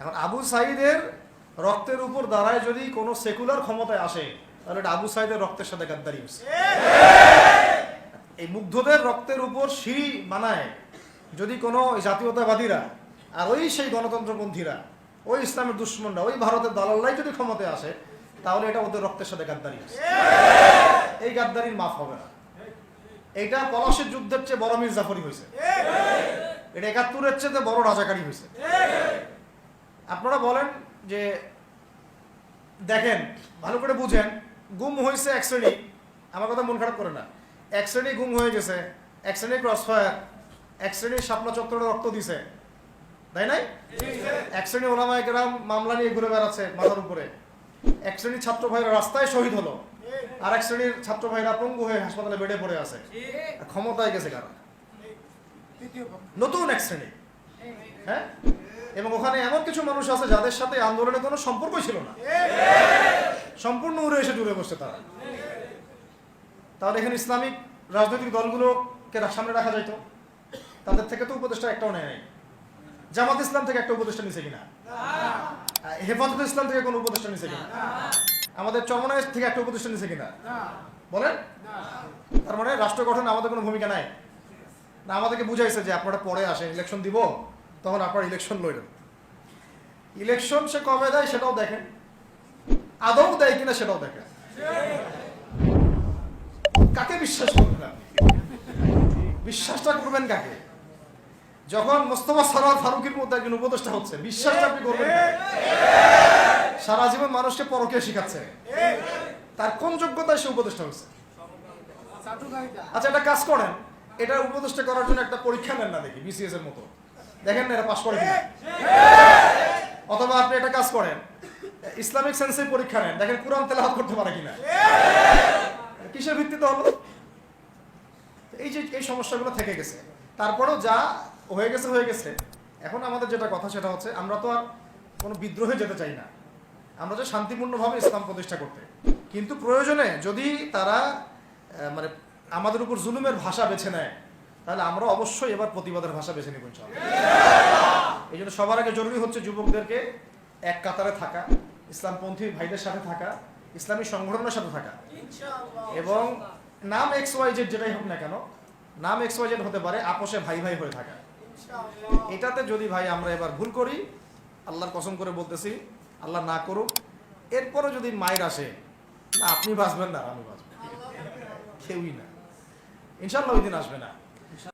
এখন আবু সাইদের রক্তের উপর দাঁড়ায় যদি কোনো সেকুলার ক্ষমতায় আসে, তাহলে এটা আবু সাইদের রক্তের সাথে গাদ্দারি এই মুগ্ধদের রক্তের উপর সিঁড়ি মানায় যদি কোনো জাতীয়তাবাদীরা, আর ওই সেই গণতন্ত্রপন্থীরা, ওই ইসলামের দুশ্মনরা, ওই ভারতের দালাল্লাই যদি ক্ষমতায় আসে, তাহলে এটা ওদের রক্তের সাথে গাদ্দারি আছে এই গাদ্দারির মাফ হবে না। এটা পলাশের যুদ্ধের চেয়ে বড় মির জাফরি হয়েছে। এটা একাত্তরের চেয়ে বড় রাজাকারী হয়েছে। আপনারা বলেন যে, দেখেন, ভালো করে বুঝেন, গুম হয়েছে এক শ্রেণি। আমার কথা মন খারাপ করে না। এক শ্রেণি গুম হয়ে গেছে, এক শ্রেণি ক্রস ফায়ার এক শ্রেণির শাপলা চত্বরে রক্ত দিছে। তাই নাই? এক শ্রেণি ওলামায় গ্রাম মামলা নিয়ে ঘুরে বেড়াচ্ছে মাথার উপরে। এক শ্রেণির ছাত্র ভাইরা রাস্তায় শহীদ হলো। আর এক শ্রেণির ছাত্র ভাইরা পঙ্গু হয়ে হাসপাতালে বেডে পড়ে আছে। ক্ষমতায় গেছে কারা? নতুন এক শ্রেণি। হ্যাঁ? এবং ওখানে এমন কিছু মানুষ আছে যাদের সাথে আন্দোলনের কোনো সম্পর্কই ছিল না। সম্পূর্ণ উড়ে এসে জুড়ে বসছে তারা। তাহলে এখানে ইসলামিক রাজনৈতিক দলগুলোকে সামনে রাখা যাইতো। তাদের থেকে তো উপদেষ্টা একটাও নেয় জামাত ইসলাম থেকে একটা উপদেষ্টা নিছে কিনা? হেফাজত ইসলাম থেকে কোনো উপদেষ্টা নিছে কিনা? আমাদের চরমনায় থেকে একটা উপদেষ্টা নিছে কিনা? বলেন। তার মানে রাষ্ট্র গঠনে আমাদের কোনো ভূমিকা নাই। না, আমাদেরকে বুঝাইছে যে আপনারা পরে আসেন ইলেকশন দিব। তখন আপনারা ইলেকশন লড়েন ইলেকশন সে কবে দেয় সেটাও দেখেন। আদৌ দেয় কিনা সেটাও দেখেন। কাকে বিশ্বাস করবেন আপনি? বিশ্বাসটা করবেন কাকে? যখন মোস্তফা সরোয়ার ফারুকের মধ্যে একজন উপদেষ্টা হচ্ছে বিশ্বাসটা আপনি করবেন? সারা জীবন মানুষকে পরকে শিখাচ্ছে। তার কোন যোগ্যতায় সে উপদেষ্টা হচ্ছে আচ্ছা একটা কাজ করেন। এটা উপদেষ্টা করার জন্য একটা পরীক্ষা নেন না দেখি বিসিএস এর মতো। দেখেন না এটা পাশ করে কিনা। অথবা আপনি একটা কাজ করেন, ইসলামিক সেন্সের পরীক্ষা নেন, দেখেন কোরআন তেলাওয়াত করতে পারে কিনা। কিসের ভিত্তিতে হলো? এই যে, এই সমস্যাগুলো থেকে গেছে। তারপরেও যা হয়ে গেছে হয়ে গেছে। এখন আমাদের যেটা কথা, সেটা হচ্ছে আমরা তো আর কোনো বিদ্রোহে যেতে চাই না। আমরা যে শান্তিপূর্ণভাবে ইসলাম প্রতিষ্ঠা করতে। কিন্তু প্রয়োজনে যদি তারা মানে আমাদের উপর জুলুমের ভাষা বেছে নেয় তাহলে আমরা অবশ্যই এবার প্রতিবাদের ভাষা বেছে নিব এই জন্য সবার আগে জরুরি হচ্ছে যুবকদেরকে এক কাতারে থাকা ইসলামপন্থী ভাইদের সাথে থাকা ইসলামী সংগঠনের সাথে থাকা। এবং নাম এক্স ওয়াই জেড যেটাই হোক না কেন নাম এক্স ওয়াই জেড হতে পারে আপোষে ভাই ভাই হয়ে থাকা। এটাতে যদি ভাই আমরা এবার ভুল করি আল্লাহর কসম করে বলতেছি আল্লাহ না করুক এরপরে যদি মায়ের আসে না আপনি বাঁচবেন না আমি বাঁচবেন কেউই না। ইনশাল্লাহ ওই দিন আসবে না। exactly